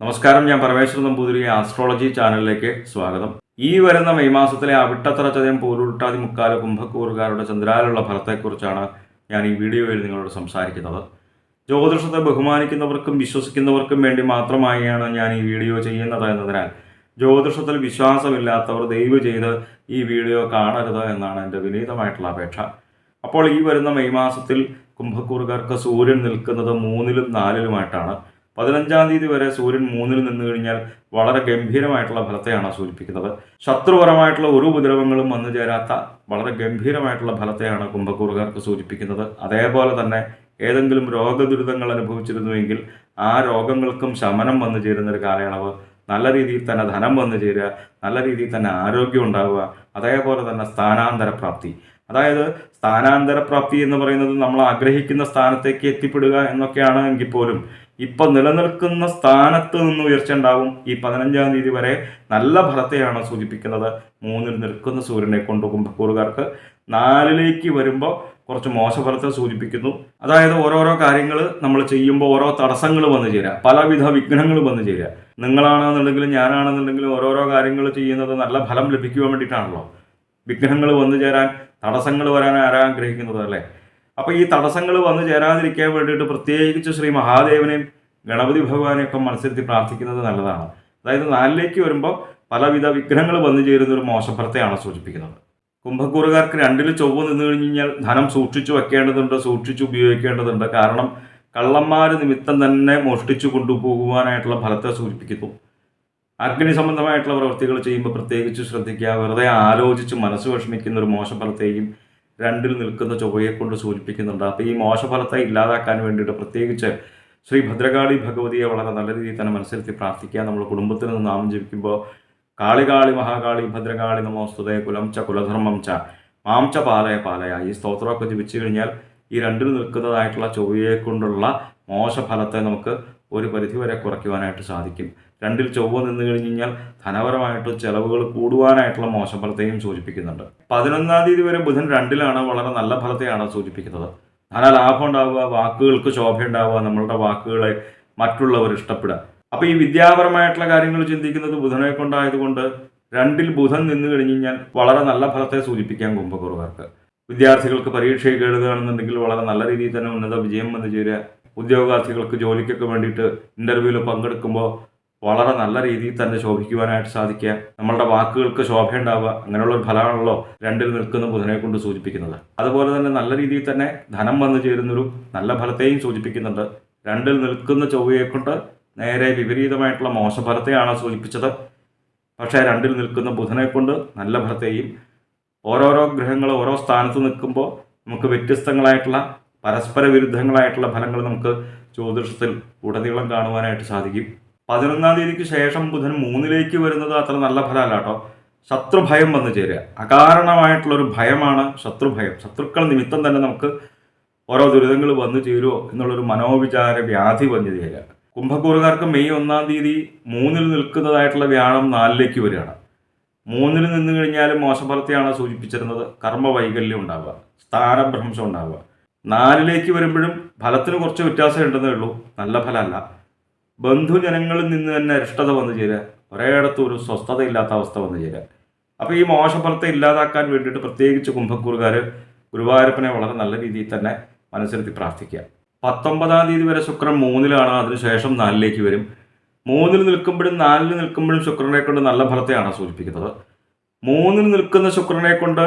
നമസ്കാരം ഞാൻ പരമേശ്വരൻ നമ്പൂതിരി ആസ്ട്രോളജി ചാനലിലേക്ക് സ്വാഗതം. ഈ വരുന്ന മെയ് മാസത്തിലെ അവിട്ടത്തറ ചതയം പോരുട്ടാതി മുക്കാല കുംഭക്കൂറുകാരുടെ ചന്ദ്രാലുള്ള ഫലത്തെക്കുറിച്ചാണ് ഞാൻ ഈ വീഡിയോയിൽ നിങ്ങളോട് സംസാരിക്കുന്നത്. ജ്യോതിഷത്തെ ബഹുമാനിക്കുന്നവർക്കും വിശ്വസിക്കുന്നവർക്കും വേണ്ടി മാത്രമായാണ് ഞാൻ ഈ വീഡിയോ ചെയ്യുന്നത് എന്നതിനാൽ ജ്യോതിഷത്തിൽ വിശ്വാസമില്ലാത്തവർ ദയവ് ചെയ്ത് ഈ വീഡിയോ കാണരുത് എന്നാണ് എന്റെ വിനീതമായിട്ടുള്ള അപേക്ഷ. അപ്പോൾ ഈ വരുന്ന മെയ് മാസത്തിൽ കുംഭക്കൂറുകാർക്ക് സൂര്യൻ നിൽക്കുന്നത് മൂന്നിലും നാലിലുമായിട്ടാണ്. പതിനഞ്ചാം തീയതി വരെ സൂര്യൻ മൂന്നിൽ നിന്ന് കഴിഞ്ഞാൽ വളരെ ഗംഭീരമായിട്ടുള്ള ഫലത്തെയാണ് സൂചിപ്പിക്കുന്നത്. ശത്രുപരമായിട്ടുള്ള ഒരു ഉപദ്രവങ്ങളും വന്നു ചേരാത്ത വളരെ ഗംഭീരമായിട്ടുള്ള ഫലത്തെയാണ് കുംഭക്കൂറുകാർക്ക് സൂചിപ്പിക്കുന്നത്. അതേപോലെ തന്നെ ഏതെങ്കിലും രോഗദുരിതങ്ങൾ അനുഭവിച്ചിരുന്നുവെങ്കിൽ ആ രോഗങ്ങൾക്കും ശമനം വന്നു ചേരുന്ന ഒരു കാലയളവ്. നല്ല രീതിയിൽ തന്നെ ധനം വന്നു ചേരുക നല്ല രീതിയിൽ തന്നെ ആരോഗ്യം ഉണ്ടാവുക അതേപോലെ തന്നെ സ്ഥാനാന്തര പ്രാപ്തി. അതായത് സ്ഥാനാന്തര പ്രാപ്തി എന്ന് പറയുന്നത് നമ്മൾ ആഗ്രഹിക്കുന്ന സ്ഥാനത്തേക്ക് എത്തിപ്പെടുക എന്നൊക്കെയാണ് എങ്കിൽ പോലും ഇപ്പൊ നിലനിൽക്കുന്ന സ്ഥാനത്ത് നിന്ന് ഉയർച്ച ഉണ്ടാവും. ഈ പതിനഞ്ചാം തീയതി വരെ നല്ല ഫലത്തെയാണ് സൂചിപ്പിക്കുന്നത്. മൂന്നിൽ നിൽക്കുന്ന സൂര്യനെ കൊണ്ട് കുംഭക്കൂറുകാർക്ക് നാലിലേക്ക് വരുമ്പോൾ കുറച്ച് മോശഫലത്തെ സൂചിപ്പിക്കുന്നു. അതായത് ഓരോരോ കാര്യങ്ങൾ നമ്മൾ ചെയ്യുമ്പോൾ ഓരോ തടസ്സങ്ങൾ വന്നു ചേരുക പലവിധ വിഘ്നങ്ങൾ വന്നു ചേരുക നിങ്ങളാണെന്നുണ്ടെങ്കിലും ഞാനാണെന്നുണ്ടെങ്കിലും ഓരോരോ കാര്യങ്ങൾ ചെയ്യുന്നത് നല്ല ഫലം ലഭിക്കുവാൻ വേണ്ടിയിട്ടാണല്ലോ. വിഘ്നങ്ങൾ വന്നു ചേരാൻ തടസ്സങ്ങൾ വരാൻ ആരാ ആഗ്രഹിക്കുന്നത് അല്ലേ? അപ്പോൾ ഈ തടസ്സങ്ങൾ വന്നു ചേരാതിരിക്കാൻ വേണ്ടിയിട്ട് പ്രത്യേകിച്ച് ശ്രീ മഹാദേവനെയും ഗണപതി ഭഗവാനെയൊക്കെ മനസ്സിരുത്തി പ്രാർത്ഥിക്കുന്നത് നല്ലതാണ്. അതായത് നാലിലേക്ക് വരുമ്പോൾ പലവിധ വിഘ്നങ്ങൾ വന്നു ചേരുന്ന ഒരു മോശഫലത്തെയാണ് സൂചിപ്പിക്കുന്നത്. കുംഭക്കൂറുകാർക്ക് രണ്ടിൽ ചൊവ്വ നിന്ന് കഴിഞ്ഞ് കഴിഞ്ഞാൽ ധനം സൂക്ഷിച്ചു വെക്കേണ്ടതുണ്ട് സൂക്ഷിച്ചു ഉപയോഗിക്കേണ്ടതുണ്ട്. കാരണം കള്ളന്മാർ നിമിത്തം തന്നെ മോഷ്ടിച്ചു കൊണ്ടുപോകുവാനായിട്ടുള്ള ഫലത്തെ സൂചിപ്പിക്കുന്നു. അഗ്നി സംബന്ധമായിട്ടുള്ള പ്രവൃത്തികൾ ചെയ്യുമ്പോൾ പ്രത്യേകിച്ച് ശ്രദ്ധിക്കുക. വെറുതെ ആലോചിച്ച് മനസ്സ് വിഷമിക്കുന്ന ഒരു മോശഫലത്തെയും രണ്ടിൽ നിൽക്കുന്ന ചൊവ്വയെ കൊണ്ട് സൂചിപ്പിക്കുന്നുണ്ട്. അപ്പോൾ ഈ മോശഫലത്തെ ഇല്ലാതാക്കാൻ വേണ്ടിയിട്ട് പ്രത്യേകിച്ച് ശ്രീ ഭദ്രകാളി ഭഗവതിയെ വളരെ നല്ല രീതിയിൽ തന്നെ മനസ്സിലെത്തി പ്രാർത്ഥിക്കുക. നമ്മൾ കുടുംബത്തിൽ നിന്ന് നാമം ജപിക്കുമ്പോൾ കാളികാളി മഹാകാളി ഭദ്രകാളി നമോസ്തുതേ കുലം ച കുലധർമ്മം ച മാം ച പാലയ പാലയ. ഈ സ്തോത്രമൊക്കെ ജപിച്ചു കഴിഞ്ഞാൽ ഈ രണ്ടിൽ നിൽക്കുന്നതായിട്ടുള്ള ചൊവ്വയെ കൊണ്ടുള്ള മോശഫലത്തെ നമുക്ക് ഒരു പരിധിവരെ കുറയ്ക്കുവാനായിട്ട് സാധിക്കും. രണ്ടിൽ ചൊവ്വ നിന്ന് കഴിഞ്ഞ് കഴിഞ്ഞാൽ ധനപരമായിട്ട് ചെലവുകൾ കൂടുവാനായിട്ടുള്ള മോശഫലത്തെയും സൂചിപ്പിക്കുന്നുണ്ട്. പതിനൊന്നാം തീയതി വരെ ബുധൻ രണ്ടിലാണ് വളരെ നല്ല ഫലത്തെയാണ് സൂചിപ്പിക്കുന്നത്. ധനലാഭം ഉണ്ടാവുക വാക്കുകൾക്ക് ശോഭ ഉണ്ടാവുക നമ്മളുടെ വാക്കുകളെ മറ്റുള്ളവർ ഇഷ്ടപ്പെടുക. അപ്പോൾ ഈ വിദ്യാപരമായിട്ടുള്ള കാര്യങ്ങൾ ചിന്തിക്കുന്നത് ബുധനെ കൊണ്ടായതുകൊണ്ട് രണ്ടിൽ ബുധൻ നിന്ന് കഴിഞ്ഞ് കഴിഞ്ഞാൽ വളരെ നല്ല ഫലത്തെ സൂചിപ്പിക്കാൻ കുംഭക്കുറുകാർക്ക്. വിദ്യാർത്ഥികൾക്ക് പരീക്ഷ എഴുതുകയാണെന്നുണ്ടെങ്കിൽ വളരെ നല്ല രീതിയിൽ തന്നെ ഉന്നത വിജയം വന്നു ചേരുക. ഉദ്യോഗാർത്ഥികൾക്ക് ജോലിക്കൊക്കെ വേണ്ടിയിട്ട് ഇന്റർവ്യൂവിൽ പങ്കെടുക്കുമ്പോൾ വളരെ നല്ല രീതിയിൽ തന്നെ ശോഭിക്കുവാനായിട്ട് സാധിക്കുക. നമ്മളുടെ വാക്കുകൾക്ക് ശോഭ ഉണ്ടാവുക അങ്ങനെയുള്ള ഒരു ഫലമാണല്ലോ രണ്ടിൽ നിൽക്കുന്ന ബുധനെ കൊണ്ട് സൂചിപ്പിക്കുന്നത്. അതുപോലെ തന്നെ നല്ല രീതിയിൽ തന്നെ ധനം വന്നു ചേരുന്നൊരു നല്ല ഫലത്തെയും സൂചിപ്പിക്കുന്നുണ്ട്. രണ്ടിൽ നിൽക്കുന്ന ചൊവ്വയെ കൊണ്ട് നേരെ വിപരീതമായിട്ടുള്ള മോശഫലത്തെയാണ് സൂചിപ്പിച്ചത്. പക്ഷേ രണ്ടിൽ നിൽക്കുന്ന ബുധനെ കൊണ്ട് നല്ല ഫലത്തെയും ഓരോരോ ഗ്രഹങ്ങൾ ഓരോ സ്ഥാനത്ത് നിൽക്കുമ്പോൾ നമുക്ക് വ്യത്യസ്തങ്ങളായിട്ടുള്ള പരസ്പര വിരുദ്ധങ്ങളായിട്ടുള്ള ഫലങ്ങൾ നമുക്ക് ജ്യോതിഷത്തിൽ ഉടനീളം കാണുവാനായിട്ട് സാധിക്കും. പതിനൊന്നാം തീയതിക്ക് ശേഷം ബുധൻ മൂന്നിലേക്ക് വരുന്നത് അത്ര നല്ല ഫലമല്ല കേട്ടോ. ശത്രുഭയം വന്നു ചേരുക. അകാരണമായിട്ടുള്ളൊരു ഭയമാണ് ശത്രുഭയം. ശത്രുക്കൾ നിമിത്തം തന്നെ നമുക്ക് ഓരോ ദുരിതങ്ങൾ വന്നു ചേരുമോ എന്നുള്ളൊരു മനോവിചാര വ്യാധി വന്നു ചേരുക. കുംഭക്കൂറുകാർക്ക് മെയ് ഒന്നാം തീയതി മൂന്നിൽ നിൽക്കുന്നതായിട്ടുള്ള വ്യാഴം നാലിലേക്ക് വരികയാണ്. മൂന്നിൽ നിന്ന് കഴിഞ്ഞാൽ മോശഫലത്തെയാണ് സൂചിപ്പിച്ചിരുന്നത്. കർമ്മ വൈകല്യം ഉണ്ടാവുക. സ്ഥാനഭ്രംശം ഉണ്ടാവുക. നാലിലേക്ക് വരുമ്പോഴും ഫലത്തിന് കുറച്ച് വ്യത്യാസം ഉണ്ടെന്നേ ഉള്ളൂ. നല്ല ഫലമല്ല. ബന്ധുജനങ്ങളിൽ നിന്ന് തന്നെ അരിഷ്ടത വന്നു ചേരുക. ഒരേയിടത്തും ഒരു സ്വസ്ഥതയില്ലാത്ത അവസ്ഥ വന്നു ചേരുക. അപ്പോൾ ഈ മോശഫലത്തെ ഇല്ലാതാക്കാൻ വേണ്ടിയിട്ട് പ്രത്യേകിച്ച് കുംഭക്കൂറുകാർ ഗുരുവായൂരപ്പനെ വളരെ നല്ല രീതിയിൽ തന്നെ മനസ്സിലെത്തി പ്രാർത്ഥിക്കുക. പത്തൊമ്പതാം തീയതി വരെ ശുക്രൻ മൂന്നിലാണ്. അതിനുശേഷം നാലിലേക്ക് വരും. മൂന്നിൽ നിൽക്കുമ്പോഴും നാലിൽ നിൽക്കുമ്പോഴും ശുക്രനെ കൊണ്ട് നല്ല ഫലത്തെയാണ് സൂചിപ്പിക്കുന്നത്. മൂന്നിൽ നിൽക്കുന്ന ശുക്രനെ കൊണ്ട്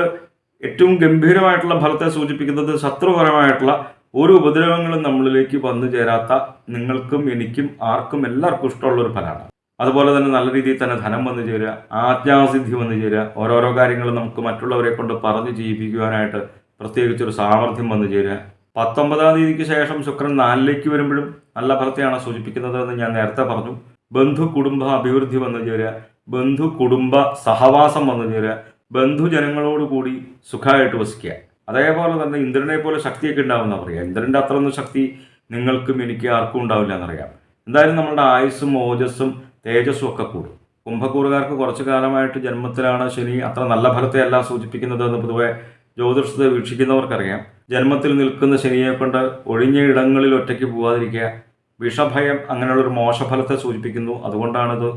ഏറ്റവും ഗംഭീരമായിട്ടുള്ള ഫലത്തെ സൂചിപ്പിക്കുന്നത് ശത്രുപരമായിട്ടുള്ള ഒരു ഉപദ്രവങ്ങളും നമ്മളിലേക്ക് വന്നു ചേരാത്ത നിങ്ങൾക്കും എനിക്കും ആർക്കും എല്ലാവർക്കും ഇഷ്ടമുള്ള ഒരു ഫലമാണ്. അതുപോലെ തന്നെ നല്ല രീതിയിൽ തന്നെ ധനം വന്നു ചേരുക ആജ്ഞാസിദ്ധി വന്നു ചേരുക ഓരോരോ കാര്യങ്ങൾ നമുക്ക് മറ്റുള്ളവരെ കൊണ്ട് പറഞ്ഞു ചെയ്യിപ്പിക്കുവാനായിട്ട് പ്രത്യേകിച്ച് ഒരു സാമർഥ്യം വന്നു ചേരുക. പത്തൊമ്പതാം തീയതിക്ക് ശേഷം ശുക്രൻ നാലിലേക്ക് വരുമ്പോഴും നല്ല ഫലത്തെയാണ് സൂചിപ്പിക്കുന്നത് എന്ന് ഞാൻ നേരത്തെ പറഞ്ഞു. ബന്ധു കുടുംബ അഭിവൃദ്ധി വന്നു ചേരുക ബന്ധു കുടുംബ സഹവാസം വന്നു ചേരുക ബന്ധുജനങ്ങളോടുകൂടി സുഖമായിട്ട് വസിക്കുക. അതേപോലെ തന്നെ ഇന്ദ്രനെ പോലെ ശക്തിയൊക്കെ ഉണ്ടാവുമെന്ന് പറയാം. ഇന്ദ്രന്റെ അത്രയൊന്നും ശക്തി നിങ്ങൾക്കും എനിക്ക് ആർക്കും ഉണ്ടാവില്ല എന്നറിയാം. എന്തായാലും നമ്മളുടെ ആയുസ്സും ഓജസ്സും തേജസ്സും ഒക്കെ കൂടും. കുംഭക്കൂറുകാർക്ക് കുറച്ചു കാലമായിട്ട് ജന്മത്തിലാണ് ശനി അത്ര നല്ല ഫലത്തെ അല്ല സൂചിപ്പിക്കുന്നത് എന്ന് പൊതുവെ ജ്യോതിഷത്തെ വീക്ഷിക്കുന്നവർക്കറിയാം. ജന്മത്തിൽ നിൽക്കുന്ന ശനിയെ കൊണ്ട് ഒഴിഞ്ഞ ഇടങ്ങളിൽ ഒറ്റയ്ക്ക് പോകാതിരിക്കുക വിഷഭയം അങ്ങനെയുള്ളൊരു മോശഫലത്തെ സൂചിപ്പിക്കുന്നു. അതുകൊണ്ടാണിത്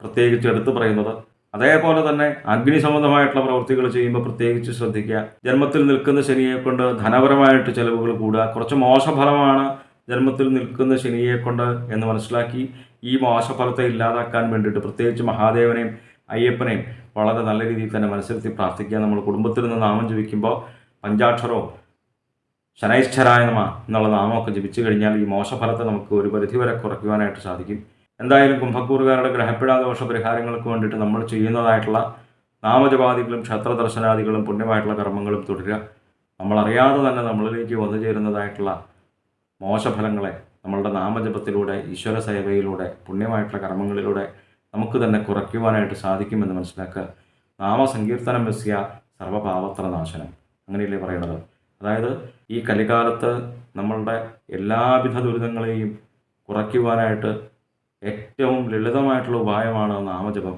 പ്രത്യേകിച്ച് എടുത്തു പറയുന്നത്. അതേപോലെ തന്നെ അഗ്നി സംബന്ധമായിട്ടുള്ള പ്രവൃത്തികൾ ചെയ്യുമ്പോൾ പ്രത്യേകിച്ച് ശ്രദ്ധിക്കുക. ജന്മത്തിൽ നിൽക്കുന്ന ശനിയെ കൊണ്ട് ധനപരമായിട്ട് ചെലവുകൾ കൂടുക. കുറച്ച് മോശഫലമാണ് ജന്മത്തിൽ നിൽക്കുന്ന ശനിയെ കൊണ്ട് എന്ന് മനസ്സിലാക്കി ഈ മോശഫലത്തെ ഇല്ലാതാക്കാൻ വേണ്ടിയിട്ട് പ്രത്യേകിച്ച് മഹാദേവനെയും അയ്യപ്പനെയും വളരെ നല്ല രീതിയിൽ തന്നെ മനസ്സിരുത്തി പ്രാർത്ഥിക്കുക. നമ്മൾ കുടുംബത്തിൽ നിന്ന് നാമം ജപിക്കുമ്പോൾ പഞ്ചാക്ഷരവും ശനൈശ്വരായ നമ എന്നുള്ള നാമമൊക്കെ ജപിച്ചു കഴിഞ്ഞാൽ ഈ മോശഫലത്തെ നമുക്ക് ഒരു പരിധിവരെ കുറയ്ക്കുവാനായിട്ട് സാധിക്കും. എന്തായാലും കുംഭക്കൂറുകാരുടെ ഗ്രഹപ്പിഴാദോഷ പരിഹാരങ്ങൾക്ക് വേണ്ടിയിട്ട് നമ്മൾ ചെയ്യുന്നതായിട്ടുള്ള നാമജപാദികളും ക്ഷേത്ര ദർശനാദികളും പുണ്യമായിട്ടുള്ള കർമ്മങ്ങളും തുടരുക. നമ്മളറിയാതെ തന്നെ നമ്മളിലേക്ക് വന്നു ചേരുന്നതായിട്ടുള്ള മോശഫലങ്ങളെ നമ്മളുടെ നാമജപത്തിലൂടെ ഈശ്വര സേവയിലൂടെ പുണ്യമായിട്ടുള്ള കർമ്മങ്ങളിലൂടെ നമുക്ക് തന്നെ കുറയ്ക്കുവാനായിട്ട് സാധിക്കുമെന്ന് മനസ്സിലാക്കുക. നാമസങ്കീർത്തനം വെസ്യ സർവപാവത്ര നാശനം അങ്ങനെയല്ലേ പറയുന്നത് അതായത് ഈ കലികാലത്ത് നമ്മളുടെ എല്ലാവിധ ദുരിതങ്ങളെയും കുറയ്ക്കുവാനായിട്ട് ഏറ്റവും ലളിതമായിട്ടുള്ള ഉപായമാണ് നാമജപം.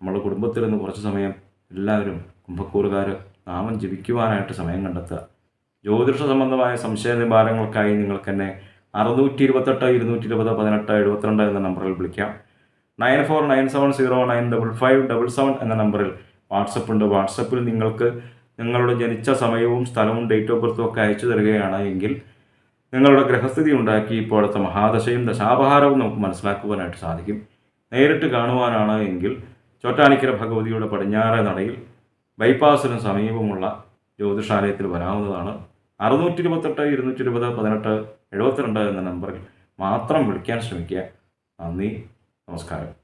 നമ്മുടെ നിന്ന് കുറച്ച് സമയം എല്ലാവരും കുംഭക്കൂറുകാർ നാമം ജപിക്കുവാനായിട്ട് സമയം കണ്ടെത്തുക. ജ്യോതിഷ സംബന്ധമായ സംശയ നിവാരണങ്ങൾക്കായി നിങ്ങൾക്ക് എന്നെ അറുന്നൂറ്റി ഇരുപത്തെട്ട് ഇരുന്നൂറ്റി ഇരുപത് പതിനെട്ട് എഴുപത്തിരണ്ട് എന്ന നമ്പറിൽ വിളിക്കാം. Nine four nine seven zero nine double five double seven എന്ന നമ്പറിൽ വാട്സപ്പ് ഉണ്ട്. വാട്സപ്പിൽ നിങ്ങൾക്ക് നിങ്ങളുടെ ജനിച്ച സമയവും സ്ഥലവും ഡേറ്റ് ഓഫ് ബർത്തും ഒക്കെ അയച്ചു തരികയാണ് എങ്കിൽ നിങ്ങളുടെ ഗ്രഹസ്ഥിതി ഉണ്ടാക്കി ഇപ്പോഴത്തെ മഹാദശയും ദശാപഹാരവും നമുക്ക് മനസ്സിലാക്കുവാനായിട്ട് സാധിക്കും. നേരിട്ട് കാണുവാനാണ് എങ്കിൽ ചോറ്റാനിക്കര ഭഗവതിയുടെ പടിഞ്ഞാറേ നടയിൽ ബൈപ്പാസിന് സമീപമുള്ള ജ്യോതിഷാലയത്തിൽ വരാവുന്നതാണ്. അറുന്നൂറ്റി ഇരുപത്തെട്ട് ഇരുന്നൂറ്റി ഇരുപത് പതിനെട്ട് എഴുപത്തിരണ്ട് എന്ന നമ്പറിൽ മാത്രം വിളിക്കാൻ ശ്രമിക്കുക. നന്ദി നമസ്കാരം.